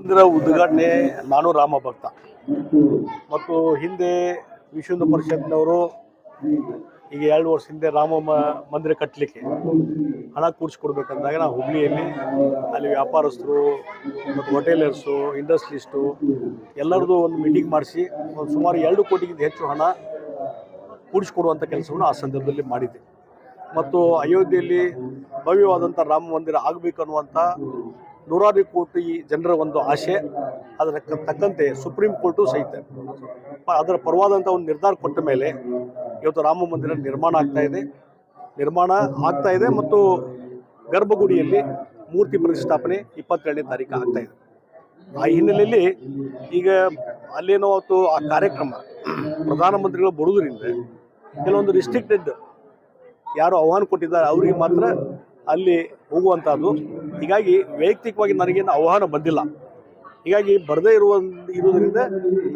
ಮಂದಿರ ಉದ್ಘಾಟನೆ ನಾನು ರಾಮ ಭಕ್ತ. ಮತ್ತು ಹಿಂದೆ ವಿಶ್ವ ಹಿಂದೂ ಪರಿಷತ್ನವರು ಈಗ ಎರಡು ವರ್ಷ ಹಿಂದೆ ರಾಮ ಮಂದಿರ ಕಟ್ಟಲಿಕ್ಕೆ ಹಣ ಕೂಡಿಸ್ಕೊಡ್ಬೇಕಂದಾಗ ನಾವು ಹುಬ್ಳಿಯಲ್ಲಿ ಅಲ್ಲಿ ವ್ಯಾಪಾರಸ್ಥರು ಮತ್ತು ಹೋಟೆಲರ್ಸು, ಇಂಡಸ್ಟ್ರಿಸ್ಟು ಎಲ್ಲರದು ಒಂದು ಮೀಟಿಂಗ್ ಮಾಡಿಸಿ ಒಂದು ಸುಮಾರು ಎರಡು ಕೋಟಿಗಿಂತ ಹೆಚ್ಚು ಹಣ ಕೂಡಿಸ್ಕೊಡುವಂಥ ಕೆಲಸವನ್ನು ಆ ಸಂದರ್ಭದಲ್ಲಿ ಮಾಡಿದ್ದೆ. ಮತ್ತು ಅಯೋಧ್ಯೆಯಲ್ಲಿ ಭವ್ಯವಾದಂಥ ರಾಮ ಮಂದಿರ ಆಗಬೇಕು ಅನ್ನುವಂಥ ನೂರಾರು ಕೋಟಿ ಜನರ ಒಂದು ಆಶೆ ಅದರ ತಕ್ಕಂತೆ ಸುಪ್ರೀಂ ಕೋರ್ಟು ಸಹಿತ. ಅದರ ಪರವಾದಂಥ ಒಂದು ನಿರ್ಧಾರ ಕೊಟ್ಟ ಮೇಲೆ ಇವತ್ತು ರಾಮ ಮಂದಿರ ನಿರ್ಮಾಣ ಆಗ್ತಾ ಇದೆ. ನಿರ್ಮಾಣ ಆಗ್ತಾ ಇದೆ ಮತ್ತು ಗರ್ಭಗುಡಿಯಲ್ಲಿ ಮೂರ್ತಿ ಪ್ರತಿಷ್ಠಾಪನೆ ಇಪ್ಪತ್ತೆರಡನೇ ತಾರೀಕು ಆಗ್ತಾ ಇದೆ. ಆ ಹಿನ್ನೆಲೆಯಲ್ಲಿ ಈಗ ಅಲ್ಲೇನೋ ಅವತ್ತು ಆ ಕಾರ್ಯಕ್ರಮ ಪ್ರಧಾನಮಂತ್ರಿಗಳು ಬರುವುದರಿಂದ ಕೆಲವೊಂದು ರಿಸ್ಟ್ರಿಕ್ಟೆಡ್ ಯಾರು ಆಹ್ವಾನ ಕೊಟ್ಟಿದ್ದಾರೆ, ಅವರಿಗೆ ಮಾತ್ರ ಅಲ್ಲಿ ಹೋಗುವಂಥದ್ದು ಹೀಗಾಗಿ ವೈಯಕ್ತಿಕವಾಗಿ ನನಗೇನು ಆಹ್ವಾನ ಬಂದಿಲ್ಲ. ಹೀಗಾಗಿ ಬರದೇ ಇರುವ ಇರುವುದರಿಂದ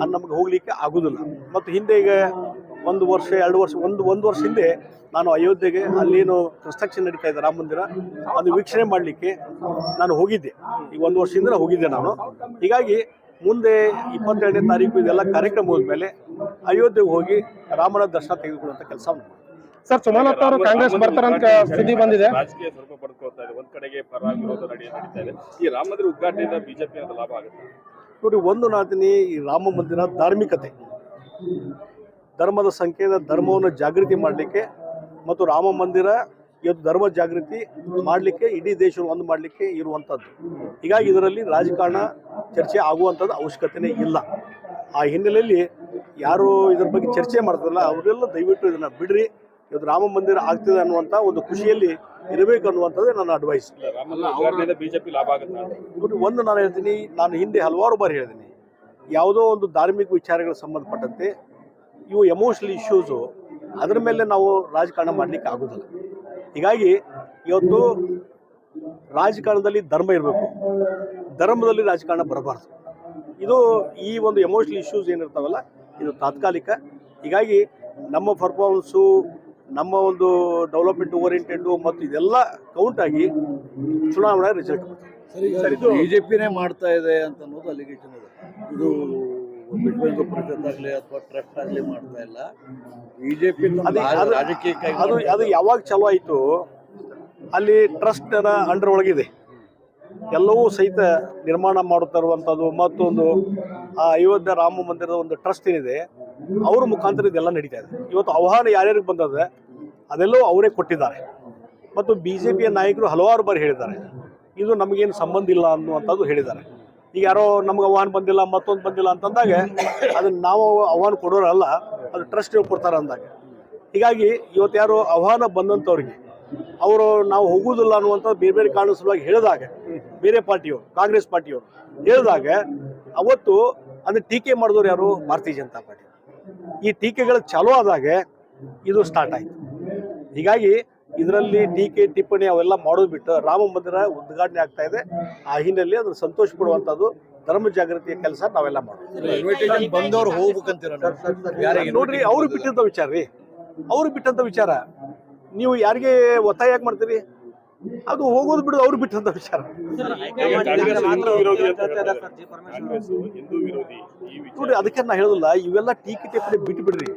ಅದು ನಮಗೆ ಹೋಗಲಿಕ್ಕೆ ಆಗೋದಿಲ್ಲ. ಮತ್ತು ಹಿಂದೆ ಈಗ ಒಂದು ವರ್ಷ, ಎರಡು ವರ್ಷ, ಒಂದು ಒಂದು ವರ್ಷ ಹಿಂದೆ ನಾನು ಅಯೋಧ್ಯೆಗೆ ಅಲ್ಲೇನು ಕನ್ಸ್ಟ್ರಕ್ಷನ್ ನಡೀತಾ ಇದೆ ರಾಮ ಮಂದಿರ. ಅದು ವೀಕ್ಷಣೆ ಮಾಡಲಿಕ್ಕೆ ನಾನು ಹೋಗಿದ್ದೆ. ಈಗ ಒಂದು ವರ್ಷದಿಂದ ಹೋಗಿದ್ದೆ ನಾನು. ಹೀಗಾಗಿ ಮುಂದೆ ಇಪ್ಪತ್ತೆರಡನೇ ತಾರೀಕು ಇದೆಲ್ಲ ಕಾರ್ಯಕ್ರಮ ಹೋದ್ಮೇಲೆ ಅಯೋಧ್ಯೆಗೆ ಹೋಗಿ ರಾಮನ ದರ್ಶನ ತೆಗೆದುಕೊಳ್ಳುವಂಥ ಕೆಲಸ ಸರ್ ಸುಮಲತಾ ಅವರು ಕಾಂಗ್ರೆಸ್ ಬರ್ತಾರಂತ ಸುದ್ದಿ ಬಂದಿದೆ ರಾಜಕೀಯ ಸ್ವಲ್ಪ ಪಡ್ಕೊಳ್ತಾ ಇದೆ. ಒಂದ್ ಕಡೆಗೆ ಪರ ವಿರೋಧ ನಡೆ ನಡೀತಾ ಇದೆ. ಈ ರಾಮ ಮಂದಿರ ಉದ್ಘಾಟನೆಯಿಂದ ಬಿಜೆಪಿ ಅಂತ ಲಾಭ ಆಗುತ್ತೆ. ನೋಡಿ ಒಂದು ನಾತಿನಿ ಈ ರಾಮ ಮಂದಿರ ಧಾರ್ಮಿಕತೆ. ಧರ್ಮದ ಸಂಕೇತ ಧರ್ಮವನ್ನು ಜಾಗೃತಿ ಮಾಡಲಿಕ್ಕೆ ಮತ್ತು ರಾಮ ಮಂದಿರ ಇವತ್ತು ಧರ್ಮ ಜಾಗೃತಿ ಮಾಡಲಿಕ್ಕೆ ಇಡೀ ದೇಶವನ್ನು ಒಂದು ಮಾಡಲಿಕ್ಕೆ ಇರುವಂಥದ್ದು ಹೀಗಾಗಿ ಇದರಲ್ಲಿ ರಾಜಕಾರಣ ಚರ್ಚೆ ಆಗುವಂಥದ್ದು ಅವಶ್ಯಕತೆನೇ ಇಲ್ಲ. ಆ ಹಿನ್ನೆಲೆಯಲ್ಲಿ ಯಾರು ಇದ್ರ ಬಗ್ಗೆ ಚರ್ಚೆ ಮಾಡ್ತಾರಲ್ಲ ಅವರೆಲ್ಲ ದಯವಿಟ್ಟು ಇದನ್ನು ಬಿಡ್ರಿ. ಇವತ್ತು ರಾಮ ಮಂದಿರ ಆಗ್ತಿದೆ ಅನ್ನುವಂಥ ಒಂದು ಖುಷಿಯಲ್ಲಿ ಇರಬೇಕು ಅನ್ನುವಂಥದ್ದೇ ನನ್ನ ಅಡ್ವೈಸ್ ಬಿಜೆಪಿ ಲಾಭ ಆಗುತ್ತೆ. ಒಂದು ನಾನು ಹೇಳ್ತೀನಿ ನಾನು ಹಿಂದೆ ಹಲವಾರು ಬಾರಿ ಹೇಳಿದ್ದೀನಿ ಯಾವುದೋ ಒಂದು ಧಾರ್ಮಿಕ ವಿಚಾರಗಳಿಗೆ ಸಂಬಂಧಪಟ್ಟಂತೆ ಇವು ಎಮೋಷನಲ್ ಇಶ್ಯೂಸು ಅದರ ಮೇಲೆ ನಾವು ರಾಜಕಾರಣ ಮಾಡಲಿಕ್ಕೆ ಆಗೋದಿಲ್ಲ. ಹೀಗಾಗಿ ಇವತ್ತು ರಾಜಕಾರಣದಲ್ಲಿ ಧರ್ಮ ಇರಬೇಕು. ಧರ್ಮದಲ್ಲಿ ರಾಜಕಾರಣ ಬರಬಾರ್ದು. ಇದು ಈ ಒಂದು ಎಮೋಷನಲ್ ಇಶ್ಯೂಸ್ ಏನಿರ್ತಾವಲ್ಲ ಇದು ತಾತ್ಕಾಲಿಕ. ಹೀಗಾಗಿ ನಮ್ಮ ಪರ್ಫಾರ್ಮೆನ್ಸು ನಮ್ಮ ಒಂದು ಡೆವಲಪ್ಮೆಂಟ್ ಓರಿಯೆಂಟೆಡ್ ಮತ್ತು ಇದೆಲ್ಲ ಕೌಂಟ್ ಆಗಿ ಚುನಾವಣೆ ರಿಸಲ್ಟ್ ಜೆ ಬಿಜೆಪಿನೇ ಮಾಡ್ತಾ ಇದೆ ಅಂತ ಅನ್ನೋದು ಅಲಿಗೇಷನ್ ಇದೆ. ಇದು ಪರಿಷತ್ ಆಗಲಿ ಅಥವಾ ಟ್ರಸ್ಟ್ ಆಗಲಿ ಮಾಡ್ತಾ ಇಲ್ಲ. ಬಿಜೆಪಿ ರಾಜಕೀಯಕ್ಕಾಗಿ ಅದು ಅದು ಯಾವಾಗ ಚಲೋ ಆಯಿತು ಅಲ್ಲಿ ಟ್ರಸ್ಟ್ ಅಂಡರ್ ಒಳಗಿದೆ. ಎಲ್ಲವೂ ಸಹಿತ ನಿರ್ಮಾಣ ಮಾಡುತ್ತಿರುವಂಥದ್ದು ಮತ್ತೊಂದು, ಆ ಅಯೋಧ್ಯ ರಾಮ ಮಂದಿರದ ಒಂದು ಟ್ರಸ್ಟ್ ಏನಿದೆ, ಅವ್ರ ಮುಖಾಂತರ ಇದೆಲ್ಲ ನಡೀತಾ ಇದೆ. ಇವತ್ತು ಆಹ್ವಾನ ಯಾರ್ಯಾರಿಗೆ ಬಂದದೆ, ಅದೆಲ್ಲವೂ ಅವರೇ ಕೊಟ್ಟಿದ್ದಾರೆ. ಮತ್ತು ಬಿ ಜೆ ಪಿಯ ನಾಯಕರು ಹಲವಾರು ಬಾರಿ ಹೇಳಿದ್ದಾರೆ, ಇದು ನಮಗೇನು ಸಂಬಂಧ ಇಲ್ಲ ಅನ್ನುವಂಥದ್ದು ಹೇಳಿದ್ದಾರೆ. ಈಗ ಯಾರೋ ನಮ್ಗೆ ಆಹ್ವಾನ ಬಂದಿಲ್ಲ, ಮತ್ತೊಂದು ಬಂದಿಲ್ಲ ಅಂತಂದಾಗ, ಅದನ್ನ ನಾವು ಆಹ್ವಾನ ಕೊಡೋರಲ್ಲ, ಅದು ಟ್ರಸ್ಟ್ ಕೊಡ್ತಾರೆ ಅಂದಾಗ ಹೀಗಾಗಿ ಇವತ್ತು ಯಾರು ಆಹ್ವಾನ ಬಂದಂಥವ್ರಿಗೆ ಅವರು ನಾವು ಹೋಗುವುದಿಲ್ಲ ಅನ್ನುವಂಥ ಬೇರೆ ಬೇರೆ ಕಾರಣ ಸಲುವಾಗಿ ಹೇಳಿದಾಗ ಬೇರೆ ಪಾರ್ಟಿಯವರು ಕಾಂಗ್ರೆಸ್ ಪಾರ್ಟಿಯವರು ಹೇಳಿದಾಗ ಅವತ್ತು ಅಂದ್ರೆ ಟೀಕೆ ಮಾಡಿದವರು ಯಾರು? ಭಾರತೀಯ ಜನತಾ ಪಾರ್ಟಿ. ಈ ಟೀಕೆಗಳು ಚಾಲೂ ಆದಾಗ ಇದು ಸ್ಟಾರ್ಟ್ ಆಯಿತು. ಹೀಗಾಗಿ ಇದರಲ್ಲಿ ಟೀಕೆ ಟಿಪ್ಪಣಿ ಅವೆಲ್ಲ ಮಾಡೋದು ಬಿಟ್ಟು ರಾಮ ಮಂದಿರ ಉದ್ಘಾಟನೆ ಆಗ್ತಾ ಇದೆ. ಆ ಹಿನ್ನೆಲೆಯಲ್ಲಿ ಅದನ್ನು ಸಂತೋಷ ಪಡುವಂಥದ್ದು ಧರ್ಮ ಜಾಗೃತಿಯ ಕೆಲಸ ನಾವೆಲ್ಲ ಮಾಡೋದು. ಬಂದವ್ರು ಹೋಗ್ಬೇಕಂತೀರ ನೋಡ್ರಿ ಅವ್ರು ಬಿಟ್ಟಂತ ವಿಚಾರ ರೀ. ಅವ್ರು ಬಿಟ್ಟಂತ ವಿಚಾರ. ನೀವು ಯಾರಿಗೆ ಒತ್ತಾಯ ಯಾಕೆ ಮಾಡ್ತೀರಿ? ಅದು ಹೋಗೋದು ಬಿಡೋದು ಅವ್ರು ಬಿಟ್ಟಂತ ವಿಚಾರ. ಈಗ ಕಾಂಗ್ರೆಸ್ ಹಿಂದೂ ವಿರೋಧಿ ಅಂತ ಹೇಳ್ತಾರೆ. ಕಾಂಗ್ರೆಸ್ ಹಿಂದೂ ವಿರೋಧಿ ಈ ವಿಚಾರ. ನೋಡಿ ಅದಕ್ಕೆ ನಾ ಹೇಳೋದಿಲ್ಲ ಇವೆಲ್ಲ ಟೀಕೆ ಟಿಪ್ಪಣಿ ಬಿಟ್ಟು ಬಿಡ್ರಿ